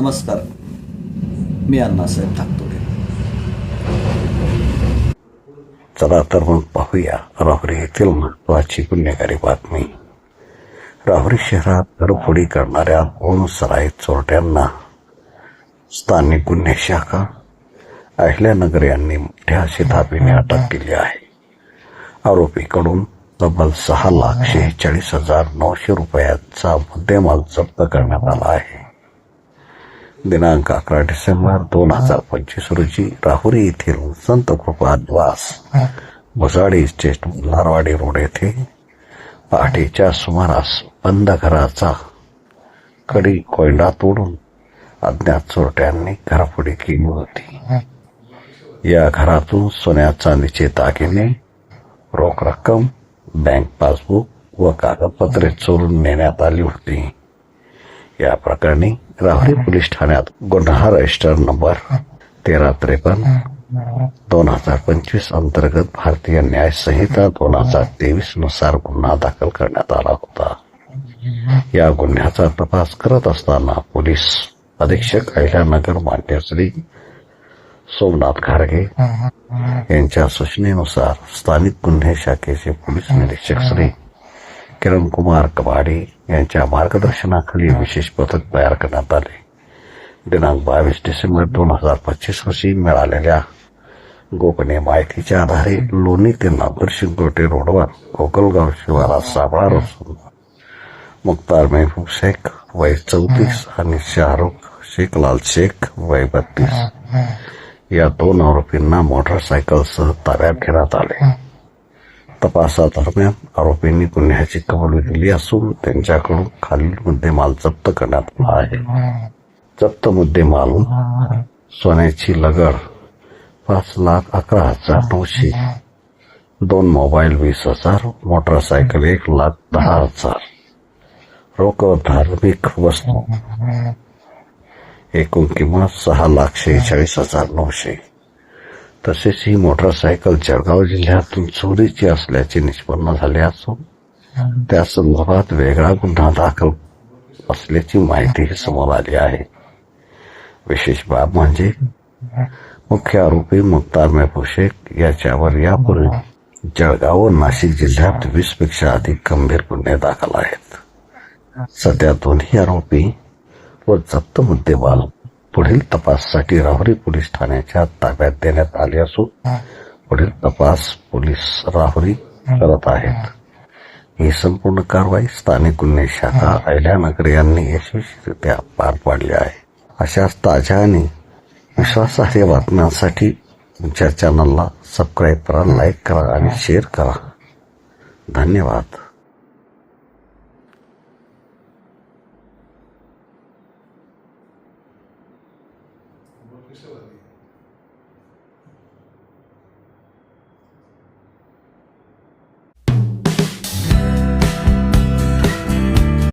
नमस्कार. मी अण्णासाहेब ठाकतोडे. चला तर मग पाहूया राहुरी येथील महत्वाची गुन्हेगारी बातमी. राहुरी शहरात घरफोडी करणाऱ्या दोन सराय चोरट्यांना स्थानिक गुन्हे शाखा अहिल्यानगर यांनी मोठ्या शिताबीने अटक केली आहे. आरोपीकडून तब्बल सहा लाख शेहेचाळीस हजार नऊशे रुपयाचा मुद्देमाल जप्त करण्यात आला आहे. दिनांक अकरा डिसेंबर दोन हजार पंचवीस रोजी राहुरी येथील संत कृपा निवास मुसाडी स्टेट लारवाडी रोड येथे पहाटेच्या सुमारास बंद घराचा कडी कोयंडा तोडून अज्ञात चोरट्यांनी घरफोडी केली होती. या घरातून सोन्या चांदीचे दागिने रोख रक्कम बँक पासबुक व कागदपत्रे चोरून नेण्यात आली होती. या प्रकरणी राहुरी पोलीस ठाण्यात गुन्हा रजिस्टर नंबर तेरा त्रेपन्न दोन हजार पंचवीस अंतर्गत भारतीय न्याय संहिता दोन हजार तेवीसनुसार गुन्हा दाखल करण्यात आला होता. या गुन्ह्याचा तपास करत असताना पोलीस अधीक्षक अहिल्यानगर मान्य सोमनाथ खारगे यांच्या सूचनेनुसार स्थानिक गुन्हे शाखेचे पोलीस निरीक्षक श्री किरण कुमार कबाडे यांच्या मार्गदर्शनाखाली विशेष पथक तयार करण्यात आले. दिनांक बावीस डिसेंबर दोन हजार पच्चीस रोजी मिळालेल्या गोपनीय माहितीच्या आधारे लोणी ते नागपूर शिंगोटे रोडवर गोकलगाव शिवारात सापळा रसून मुख्तार मेहबूब शेख वय चौतीस आणि शाहरुख शेखलाल शेख वय बत्तीस. या दोन आरोपींना मोटरसायकलसह ताब्यात घेण्यात आले. तपासादरम्यान आरोपींनी गुन्ह्याची कबुली दिली असून त्यांच्याकडून खालील मुद्देमाल जप्त करण्यात आला आहे. जप्त मुद्देमाल सोन्याची लगड पाच लाख अकरा हजार नऊशे दोन मोबाईल वीस हजार मोटरसायकल एक लाख दहा हजार. रोख धार्मिक वस्तू. एकूण किंमत सहा लाख शेहेचाळीस हजार नऊशे. तसेच ही मोटरसायकल जळगाव जिल्ह्यातून चोरीची असल्याचे निष्पन्न झाले असून त्या संदर्भात वेगळा गुन्हा दाखल असल्याची माहितीही समोर आली आहे. विशेष बाब म्हणजे मुख्य आरोपी मुक्तार मेहबूब शेख याच्यावर यापूर्वी जळगाव व नाशिक जिल्ह्यात वीसपेक्षा अधिक गंभीर गुन्हे दाखल आहेत. सध्या दोन्ही आरोपी व जप्त मुद्देमाल पुढील तपासासाठी राहुरी पोलीस ठाण्याच्या ताब्यात देण्यात आले असून पुढील तपास पोलीस राहुरी करत आहेत. ही संपूर्ण कारवाई स्थानिक गुन्हे शाखा अहिल्यानगर यांनी यशस्वीरित्या पार पाडली आहे. अशाच ताज्या आणि विश्वासार्ह बातम्यांसाठी तुमच्या चॅनलला सबस्क्राईब करा लाईक करा आणि शेअर करा. धन्यवाद. ವಿಷವನ್ನೇ